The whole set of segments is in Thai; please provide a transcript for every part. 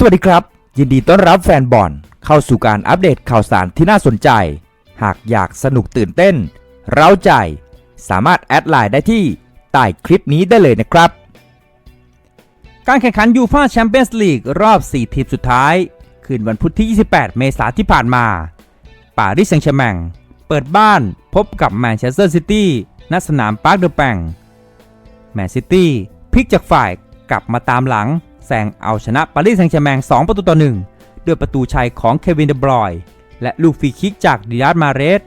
สวัสดีครับ ยินดีต้อนรับแฟนบอลเข้าสู่การอัปเดตข่าวสารที่น่าสนใจ หากอยากสนุกตื่นเต้น เร้าใจ สามารถแอดไลน์ได้ที่ใต้คลิปนี้ได้เลยนะครับ การแข่งขันยูฟ่าแชมเปี้ยนส์ลีกรอบ 4 ทีมสุดท้าย คืนวันพุธที่ 28 เมษายนที่ผ่านมา ปารีสแซงต์แชร์แมงเปิดบ้านพบกับแมนเชสเตอร์ซิตี้ณสนามปาร์คเดอะแปงแมนซิตี้พลิกจากฝ่ายกลับมาตามหลัง แซงเอาชนะปารีสแซงต์แชร์แมง 2 ประตูต่อ 1 ด้วยประตูชัยของเควินเดบรอยและลูกฟรีคิกจากดิอาร์มาเรส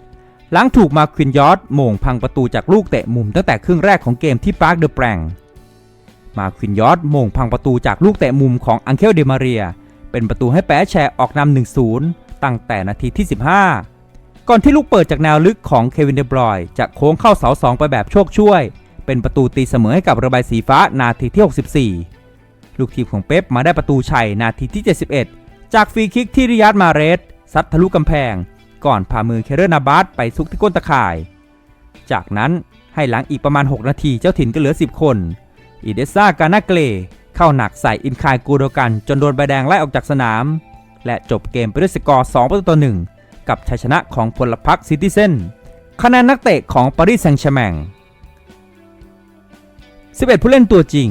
หลังถูกมาควินยอร์ดโมงพังประตูจากลูกเตะมุมตั้งแต่ครึ่งแรกของเกมที่ปาร์คเดอะแปรงมาควินยอร์ดโมงพังประตูจากลูกเตะมุมของอังเคลเดมาเรีย เป็นประตูให้แปะแชร์ออกนำ1-0 ตั้งแต่นาทีที่ 15 ก่อนที่ลูกเปิดจากแนวลึกของเควินเดบรอยจะโค้งเข้าเสาสองไปแบบโชคช่วย เป็นประตูตีเสมอให้กับเระบายสีฟ้านาทีที่ 64 ลูกทีมของเป๊ปมาได้ประตูชัยนาทีที่ 71 จากฟรีคิกที่ริยาดมาเรสซัดทะลุกำแพง ก่อนพามือเคเรนาบาสไปซุกที่ก้นตะข่าย จากนั้นให้หลังอีกประมาณ 6 นาทีเจ้าถิ่นก็เหลือ 10 คนอีเดซ่ากานาเกเลเข้าหนักใส่อินคายกูโดกันจนโดนใบแดงไล่ออกจากสนาม และจบเกมไปด้วยสกอร์ 2 ประตูต่อ 1 กับชัยชนะของพลพรรคซิติเซนคะแนนนักเตะของปารีสแซงต์แชร์แมง11 ผู้เล่นตัวจริง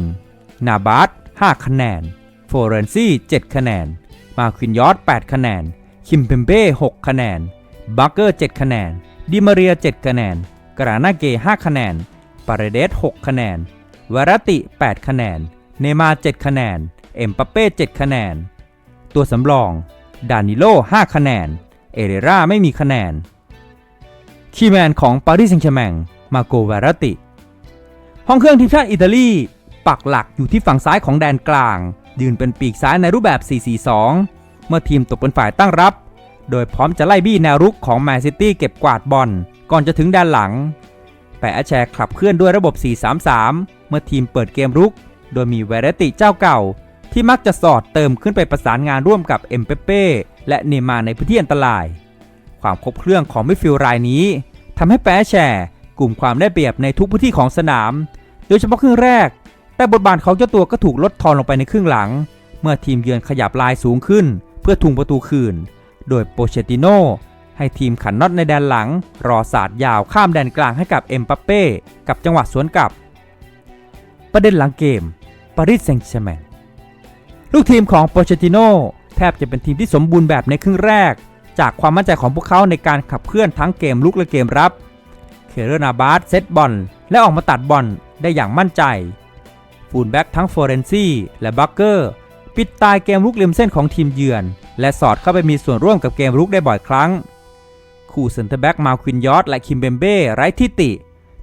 นาบาส 5 คะแนน โฟเรนซี่ 7 คะแนน มาควินยอร์ด8คะแนน คิมเพมเบ้ 6 คะแนน บัคเกอร์ 7 คะแนน ดิมาเรีย 7 คะแนน กรานาเก 5 คะแนน ปาเรเดส 6 คะแนนวารติ 8 คะแนน เนมา 7 คะแนน เอ็มปัปเป้ 7 คะแนน ตัวสำรอง ดานิโล 5 คะแนน เอเรราไม่มีคะแนน คีย์แมนของปารีสแซงต์แชร์แมง มาโกวารติ ห้องเครื่องทีมชาติอิตาลี ปักหลักอยู่ที่ฝั่งซ้ายของแดนกลาง ยืนเป็นปีกซ้ายในรูปแบบ 4-4-2 เมื่อทีมตกเป็นฝ่ายตั้งรับ โดยพร้อมจะไล่บี้แนวรุกของแมนซิตี้เก็บกวาดบอลก่อนจะถึงด้านหลัง แปะแชร์ขับเคลื่อนด้วยระบบ 4-3-3 เมื่อทีมเปิดเกมรุก โดยมีเวเรติเจ้าเก่า ที่มักจะสอดเติมขึ้นไปประสานงานร่วมกับเอ็มเปเป้และเนมาร์ในพื้นที่อันตราย ความครบเครื่องของมิดฟิลด์รายนี้ทำให้แปะแชร์กลุ่มความได้เปรียบในทุกพื้นที่ของสนาม โดยเฉพาะครึ่งแรก แต่บทบาทของเจ้าตัวก็ถูกลดทอนลงไปในครึ่งหลัง เมื่อทีมเยือนขยับลายสูงขึ้น เพื่อทุงประตูคืน โดยโปเชติโนให้ทีมขันน็อตในแดนหลัง รอสาดยาวข้ามแดนกลางให้กับเอ็มปัปเป้กับจังหวะสวนกลับ ประเด็นหลังเกมปารีสแซงต์แชร์แมงลูกทีมของโปเชติโนแทบจะเป็นทีมที่สมบูรณ์แบบในครึ่งแรก จากความมั่นใจของพวกเขาในการขับเคลื่อนทั้งเกมลุกและเกมรับ เคเรนาบาสเซตบอลและออกมาตัดบอลได้อย่างมั่นใจ ฟูลแบ็กทั้งฟอร์เรนซี่และบัคเกอร์ปิดตายเกมรุกริมเส้นของทีมเยือน และสอดเข้าไปมีส่วนร่วมกับเกมรุกได้บ่อยครั้ง คู่เซนเตอร์แบ็กมาควินยอร์ดและคิมเบมเบ้ไร้ทิติ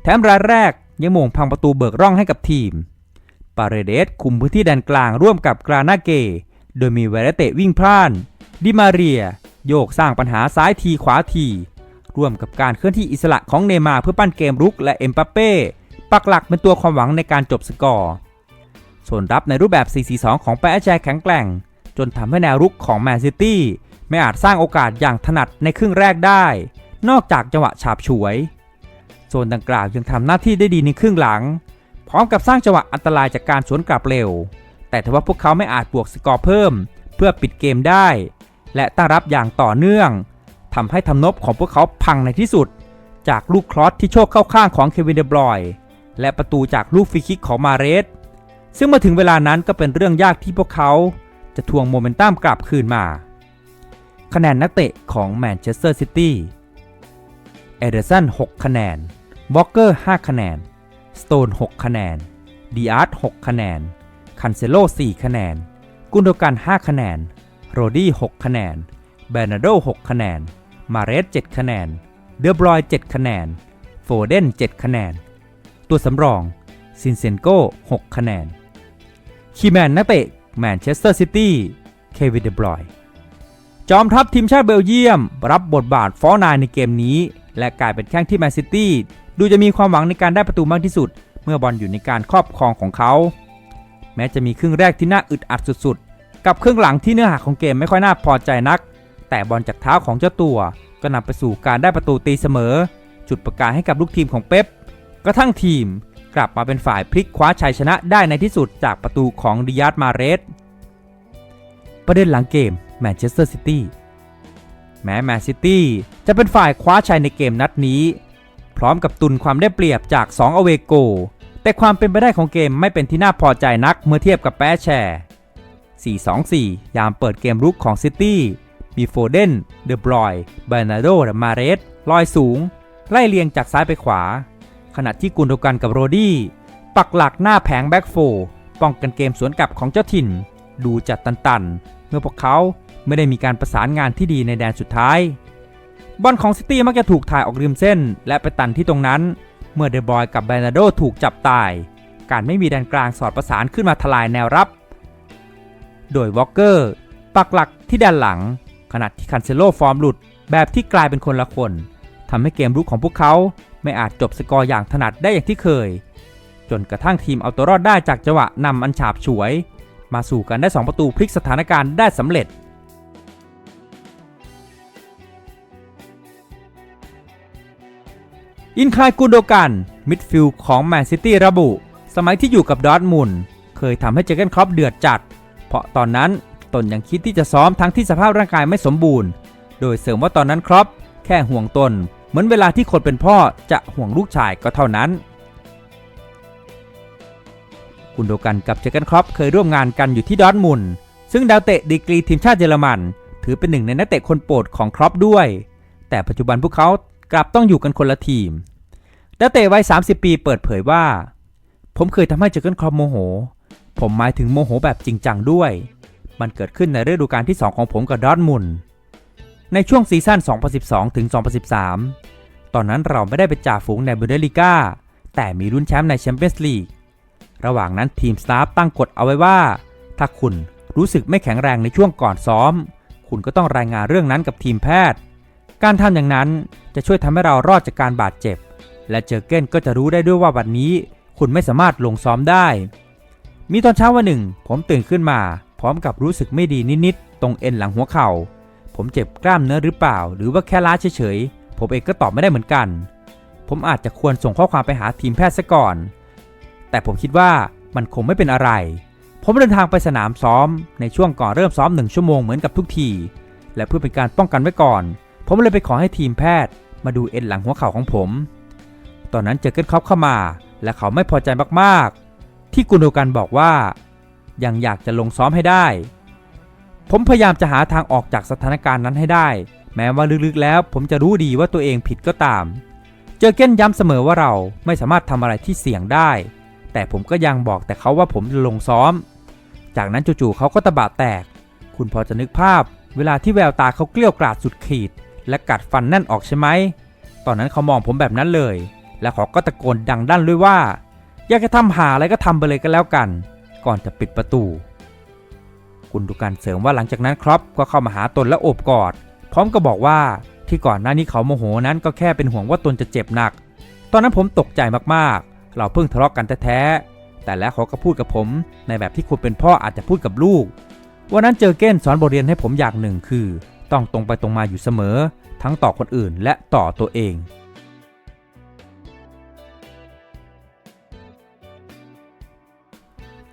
แถมรายแรกยังมงพังประตูเบิกร่องให้กับทีม ปาเรเดสคุมพื้นที่แดนกลางร่วมกับกรานาเก โดยมีเวรเตะวิ่งพล่าน ดิมาเรีย โยกสร้างปัญหาซ้ายทีขวาทีร่วมกับการเคลื่อนที่อิสระของเนมาเพื่อปั้นเกมรุกและเอ็มปัปเป้ปักหลักเป็นตัวความหวังในการจบสกอร์ ส่วนรับในรูปแบบ 4-4-2 ของแปะแจแข็งแกร่ง จนทำให้แนวรุกของแมนซิตี้ไม่อาจสร้างโอกาสอย่างถนัดในครึ่งแรกได้ นอกจากจังหวะฉาบฉวยโซนดังกล่าวยังทำหน้าที่ได้ดีในครึ่งหลัง พร้อมกับสร้างจังหวะอันตรายจากการสวนกลับเร็ว แต่ทว่าพวกเขาไม่อาจบวกสกอร์เพิ่ม เพื่อปิดเกมได้ และตั้งรับอย่างต่อเนื่องทำให้ทำนบของพวกเขาพังในที่สุด จากลูกครอสที่โชคเข้าข้างของเควินเดบรอยและประตูจากลูกฟรีคิกของมาเรส ซึ่งมาถึงเวลานั้นก็เป็นเรื่องยากที่พวกเขาจะทวงโมเมนตัมกลับคืนมา คะแนนนักเตะของแมนเชสเตอร์ซิตี้ เอเดอร์สัน 6 คะแนนวอลเกอร์ 5 คะแนน สโตน 6 คะแนน ดีอาร์ต 6 คะแนน คันเซโล 4 คะแนน กุนโดกัน 5 คะแนน โรดี้ 6 คะแนน เบรนาโด 6 คะแนน มาเรส 7 คะแนน เดอบรอย 7 คะแนน โฟเดน 7 คะแนน ตัวสำรอง ซินเซนโก6คะแนน คีแมนนักเตะแมนเชสเตอร์ซิตี้ เควินเดบรอย จอมทัพทีมชาติเบลเยียม รับบทบาทฟอร์นายในเกมนี้ และกลายเป็นแข้งที่แมนซิตี้ ดูจะมีความหวังในการได้ประตูมากที่สุด เมื่อบอลอยู่ในการครอบครองของเขา แม้จะมีครึ่งแรกที่น่าอึดอัดสุดๆ กับครึ่งหลังที่เนื้อหาของเกมไม่ค่อยน่าพอใจนัก แต่บอลจากเท้าของเจ้าตัว ก็นำไปสู่การได้ประตูตีเสมอ จุดประกายให้กับลูกทีมของเป๊ปกระทั่งทีม กลับมาเป็นฝ่ายพลิกคว้าชัยชนะได้ในที่สุดจากประตูของดิยาร์มาเรส ประเด็นหลังเกมแมนเชสเตอร์ซิตี้แม้แมนซิตี้จะเป็นฝ่ายคว้าชัยในเกมนัดนี้ พร้อมกับตุนความได้เปรียบจาก 2 อเวโก แต่ความเป็นไปได้ของเกมไม่เป็นที่น่าพอใจนักเมื่อเทียบกับแปแชร์ 4-2-4 ยามเปิดเกมรุกของซิตี้มีโฟเดน เดอบรอยเบรนาโดและมาเรสลอยสูง ไล่เลียงจากซ้ายไปขวา ขณะที่กุนโดกันกับโรดี้ปักหลักหน้าแผงแบ็กโฟร์ป้องกันเกมสวนกลับของเจ้าถิ่น ดูจัดตันๆ เมื่อพวกเขาไม่ได้มีการประสานงานที่ดีในแดนสุดท้าย บอลของซิตี้มักจะถูกถ่ายออกริมเส้น และไปตันที่ตรงนั้น เมื่อเดบรอยกับเบรนาโดถูกจับตาย การไม่มีแดนกลางสอดประสานขึ้นมาทลายแนวรับ โดยวอลเกอร์ปักหลักที่ด้านหลัง ขณะที่คันเซโลฟอร์มหลุดแบบที่กลายเป็นคนละคน ทำให้เกมรุกของพวกเขาไม่อาจจบสกอร์อย่างถนัดได้อย่างที่เคย จนกระทั่งทีมเอาตัวรอดได้จากจังหวะนำอันฉาบฉวย มาสู่กันได้ 2 ประตูพลิกสถานการณ์ได้สำเร็จ อินคายกูโดกันมิดฟิลด์ของแมนซิตี้ระบุ สมัยที่อยู่กับดอร์ทมุนเคยทำให้เจเกนครอปเดือดจัด เพราะตอนนั้นตนยังคิดที่จะซ้อมทั้งที่สภาพร่างกายไม่สมบูรณ์ โดยเสริมว่าตอนนั้นครอปแค่ห่วงตน เหมือนเวลาที่คนเป็นพ่อจะห่วงลูกชายก็เท่านั้นกุนโดกันกับเจอร์เกนครอปเคยร่วมงานกันอยู่ที่ดอทมุนซึ่งดาวเตะดีกรีทีมชาติเยอรมัน ถือเป็นหนึ่งในนักเตะคนโปรดของครอปด้วย แต่ปัจจุบันพวกเขากลับต้องอยู่กันคนละทีมดาวเตะวัย 30 ปีเปิดเผยว่า ผมเคยทำให้เจอร์เกนครอปโมโห ผมหมายถึงโมโหแบบจริงจังด้วย มันเกิดขึ้นในฤดูกาลที่ 2 ของผมกับดอทมุน ในช่วงซีซั่น 2012 ถึง 2013 ตอนนั้นเราไม่ได้เป็นจ่าฝูงในบุนเดลิก้า แต่มีลุ้นแชมป์ในแชมเปี้ยนส์ลีก ระหว่างนั้นทีมสตาฟตั้งกฎเอาไว้ว่า ถ้าคุณรู้สึกไม่แข็งแรงในช่วงก่อนซ้อม คุณก็ต้องรายงานเรื่องนั้นกับทีมแพทย์ การทำอย่างนั้นจะช่วยทำให้เรารอดจากการบาดเจ็บ และเจอเก้นก็จะรู้ได้ด้วยว่าวันนี้ คุณไม่สามารถลงซ้อมได้ มีตอนเช้าวันหนึ่ง ผมตื่นขึ้นมา พร้อมกับรู้สึกไม่ดีนิดๆตรงเอ็นหลังหัวเข่า ผมเจ็บกล้ามเนื้อหรือเปล่า หรือว่าแค่ล้าเฉยๆ ผมเองก็ตอบไม่ได้เหมือนกัน ผมอาจจะควรส่งข้อความไปหาทีมแพทย์ซะก่อน แต่ผมคิดว่ามันคงไม่เป็นอะไร ผมเดินทางไปสนามซ้อม ในช่วงก่อนเริ่มซ้อมหนึ่งชั่วโมงเหมือนกับทุกที และเพื่อเป็นการป้องกันไว้ก่อน ผมเลยไปขอให้ทีมแพทย์ มาดูเอ็นหลังหัวเข่าของผม ตอนนั้นเจอเกิลครอปเข้ามา และเขาไม่พอใจมากๆ ที่กุนโดกันบอกว่า ยังอยากจะลงซ้อมให้ได้ ผมพยายามจะหาทางออกจากสถานการณ์นั้นให้ได้ แม้ว่าลึกๆแล้วผมจะรู้ดีว่าตัวเองผิดก็ตาม เจอเก้นย้ำเสมอว่าเราไม่สามารถทำอะไรที่เสี่ยงได้ แต่ผมก็ยังบอกแต่เขาว่าผมจะลงซ้อม จากนั้นจู่ๆเขาก็ตะบะแตก คุณพอจะนึกภาพ เวลาที่แววตาเขาเกลี้ยวกราดสุดขีด และกัดฟันแน่นออกใช่ไหม ตอนนั้นเขามองผมแบบนั้นเลย และเขาก็ตะโกนดังด้านด้วยว่า อยากจะทำหาอะไรก็ทำไปเลยก็แล้วกัน ก่อนจะปิดประตู คุณดูการเสริมว่าหลังจากนั้นครับก็เข้ามาหาตนและโอบกอด พร้อมกับบอกว่าที่ก่อนหน้านี้เขาโมโหนั้นก็แค่เป็นห่วงว่าตนจะเจ็บหนัก ตอนนั้นผมตกใจมากๆ เราเพิ่งทะเลาะกกันแท้ๆ แต่แล้วเขาก็พูดกับผม ในแบบที่คนเป็นพ่ออาจจะพูดกับลูก วันนั้นเจอเก้นสอนบทเรียนให้ผมอย่างหนึ่งคือ ต้องตรงไปตรงมาอยู่เสมอ ทั้งต่อคนอื่นและต่อตัวเอง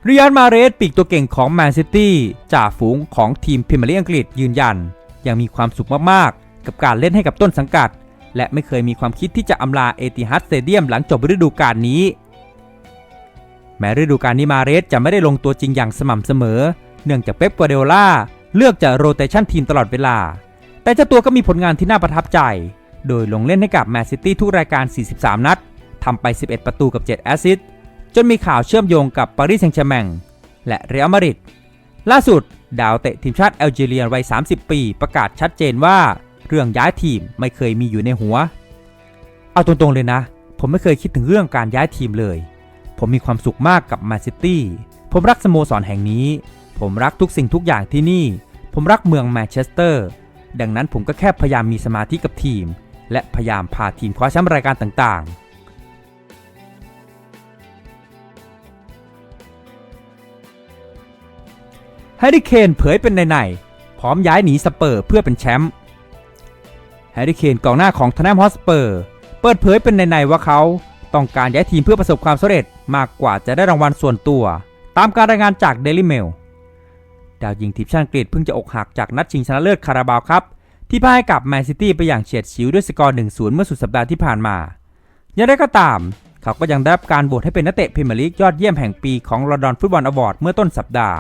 ริยันมาเรสปีกตัวเก่งของแมนซิตี้จ่าฝูงของทีมพรีเมียร์ลีกอังกฤษยืนยัน ยังมีความสุขมากๆ กับการเล่นให้กับต้นสังกัด และไม่เคยมีความคิดที่จะอำลาเอติฮัดสเตเดียมหลังจบฤดูกาลนี้ แม้ฤดูกาลนี้มาเรสจะไม่ได้ลงตัวจริงอย่างสม่ำเสมอ เนื่องจากเป๊ปกัวเดโอล่าเลือกจะโรเตชันทีมตลอดเวลา แต่เจ้าตัวก็มีผลงานที่น่าประทับใจ โดยลงเล่นให้กับแมนซิตี้ทุกรายการ 43 นัดทำไป 11 ประตูกับ 7 แอสซิสต์ จนมีข่าวเชื่อมโยงกับปารีสแซงต์แชร์แมงและเรอัลมาดริดล่าสุด ดาวเตะทีมชาติแอลจีเรียวัย 30 ปี ประกาศชัดเจนว่าเรื่องย้ายทีมไม่เคยมีอยู่ในหัว เอาตรงๆเลยนะ ผมไม่เคยคิดถึงเรื่องการย้ายทีมเลย ผมมีความสุขมากกับแมนซิตี้ผมรักสโมสรแห่งนี้ ผมรักทุกสิ่งทุกอย่างที่นี่ ผมรักเมืองแมนเชสเตอร์ ดังนั้นผมก็แค่พยายามมีสมาธิกับทีม และพยายามพาทีมคว้าแชมป์รายการต่างๆ แฮร์รี่เคนเผยเป็นในๆพร้อมย้ายหนีสเปอร์เพื่อเป็นแชมป์แฮร์รี่เคนกองหน้าของทนแนมฮอสเปอร์ เปิดเผยเป็นในๆว่าเขาต้องการย้ายทีมเพื่อประสบความสำเร็จมากกว่าจะได้รางวัลส่วนตัว ตามการรายงานจาก Daily Mail ดาวยิงทีมชาติอังกฤษเพิ่งจะอกหักจากนัดชิงชนะเลิศคาราบาวครับ ที่พ่ายกับแมนซิตี้ไปอย่างเฉียดฉิวด้วยสกอร์ 1-0 เมื่อสุดสัปดาห์ที่ผ่านมาอย่างไรก็ตาม เขาก็ยังได้รับการโหวตให้เป็นนักเตะพรีเมียร์ลีกยอดเยี่ยมแห่งปีของลอนดอนฟุตบอลอวอร์ดเมื่อต้นสัปดาห์